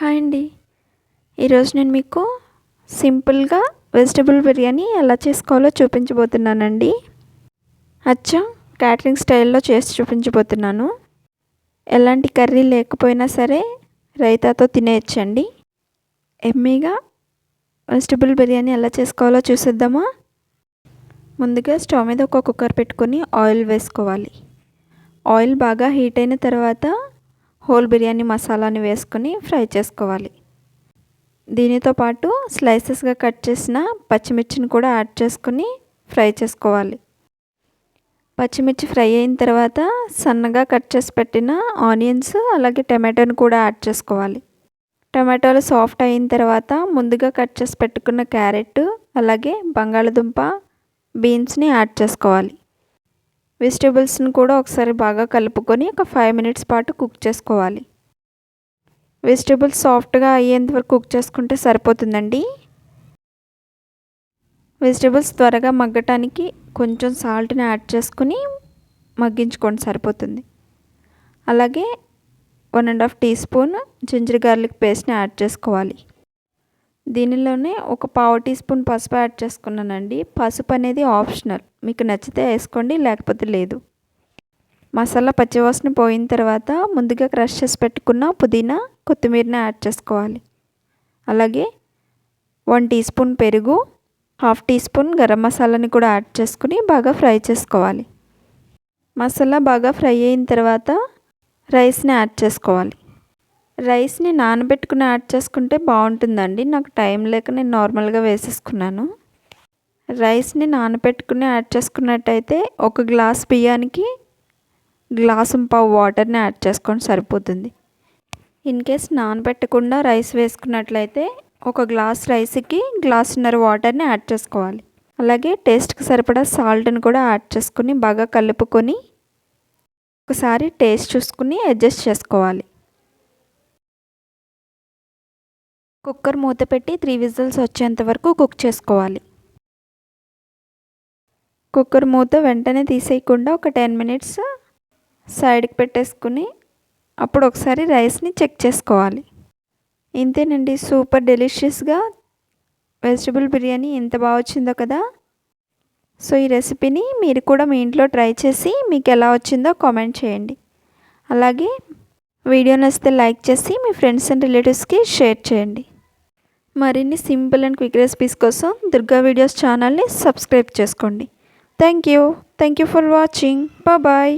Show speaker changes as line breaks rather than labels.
Hi అండి. ఈరోజు నేను మీకు సింపుల్గా వెజిటబుల్ బిర్యానీ ఎలా చేసుకోవాలో చూపించబోతున్నానండి. అచ్చా క్యాటరింగ్ స్టైల్లో చేసి చూపించబోతున్నాను. ఎలాంటి కర్రీ లేకపోయినా సరే రైతాతో తినేయచ్చండి. ఎమ్మీగా వెజిటబుల్ బిర్యానీ ఎలా చేసుకోవాలో చూసేద్దామా? ముందుగా స్టవ్ మీద ఒక కుక్కర్ పెట్టుకొని ఆయిల్ వేసుకోవాలి. ఆయిల్ బాగా హీట్ అయిన తర్వాత హోల్ బిర్యానీ మసాలాని వేసుకొని ఫ్రై చేసుకోవాలి. దీనితో పాటు స్లైసెస్గా కట్ చేసిన పచ్చిమిర్చిని కూడా యాడ్ చేసుకొని ఫ్రై చేసుకోవాలి. పచ్చిమిర్చి ఫ్రై అయిన తర్వాత సన్నగా కట్ చేసి పెట్టిన ఆనియన్స్ అలాగే టమాటోని కూడా యాడ్ చేసుకోవాలి. టమాటోలు సాఫ్ట్ అయిన తర్వాత ముందుగా కట్ చేసి పెట్టుకున్న క్యారెట్ అలాగే బంగాళదుంప బీన్స్ని యాడ్ చేసుకోవాలి. వెజిటేబుల్స్ని కూడా ఒకసారి బాగా కలుపుకొని ఒక ఫైవ్ మినిట్స్ పాటు కుక్ చేసుకోవాలి. వెజిటేబుల్స్ సాఫ్ట్గా అయ్యేంత వరకు కుక్ చేసుకుంటే సరిపోతుందండి. వెజిటేబుల్స్ త్వరగా మగ్గటానికి కొంచెం సాల్ట్ని యాడ్ చేసుకుని మగ్గించుకోండి సరిపోతుంది. అలాగే one and half teaspoon ginger garlic పేస్ట్ని యాడ్ చేసుకోవాలి. దీనిలోనే ఒక పావు టీ స్పూన్ పసుపు యాడ్ చేసుకున్నానండి. పసుపు అనేది ఆప్షనల్. మీకు నచ్చితే వేసుకోండి లేకపోతే లేదు. మసాలా పచ్చివాసన పోయిన తర్వాత ముందుగా క్రష్ చేసి పెట్టుకున్న పుదీనా కొత్తిమీరని యాడ్ చేసుకోవాలి. అలాగే వన్ టీ స్పూన్ పెరుగు హాఫ్ టీ స్పూన్ గరం మసాలాని కూడా యాడ్ చేసుకుని బాగా ఫ్రై చేసుకోవాలి. మసాలా బాగా ఫ్రై అయిన తర్వాత రైస్ని యాడ్ చేసుకోవాలి. రైస్ని నానబెట్టుకుని యాడ్ చేసుకుంటే బాగుంటుందండి. నాకు టైం లేక నేను నార్మల్గా వేసేసుకున్నాను. రైస్ని నానబెట్టుకుని యాడ్ చేసుకున్నట్టయితే ఒక గ్లాస్ బియ్యానికి గ్లాసు పావు వాటర్ని యాడ్ చేసుకొని సరిపోతుంది. ఇన్ కేస్ నానబెట్టకుండా రైస్ వేసుకున్నట్లయితే ఒక గ్లాస్ రైస్కి గ్లాసున్నర వాటర్ని యాడ్ చేసుకోవాలి. అలాగే టేస్ట్కి సరిపడా సాల్ట్ని కూడా యాడ్ చేసుకుని బాగా కలుపుకొని ఒకసారి టేస్ట్ చూసుకుని అడ్జస్ట్ చేసుకోవాలి. కుక్కర్ మూత పెట్టి త్రీ విజిల్స్ వచ్చేంత వరకు కుక్ చేసుకోవాలి. కుక్కర్ మూత వెంటనే తీసేయకుండా ఒక టెన్ మినిట్స్ సైడ్కి పెట్టేసుకుని అప్పుడు ఒకసారి రైస్ని చెక్ చేసుకోవాలి. ఇంతేనండి సూపర్ డెలిషియస్గా వెజిటబుల్ బిర్యానీ ఎంత బాగా వచ్చిందో కదా? సో ఈ రెసిపీని మీరు కూడా మీ ఇంట్లో ట్రై చేసి మీకు ఎలా వచ్చిందో కామెంట్ చేయండి. అలాగే వీడియో నచ్చితే లైక్ చేసి మీ ఫ్రెండ్స్ అండ్ రిలేటివ్స్కి షేర్ చేయండి. మరిన్ని సింపుల్ అండ్ క్విక్ రెసిపీస్ కోసం దుర్గా వీడియోస్ ఛానల్ని సబ్స్క్రైబ్ చేసుకోండి. Thank you. Thank you for watching. Bye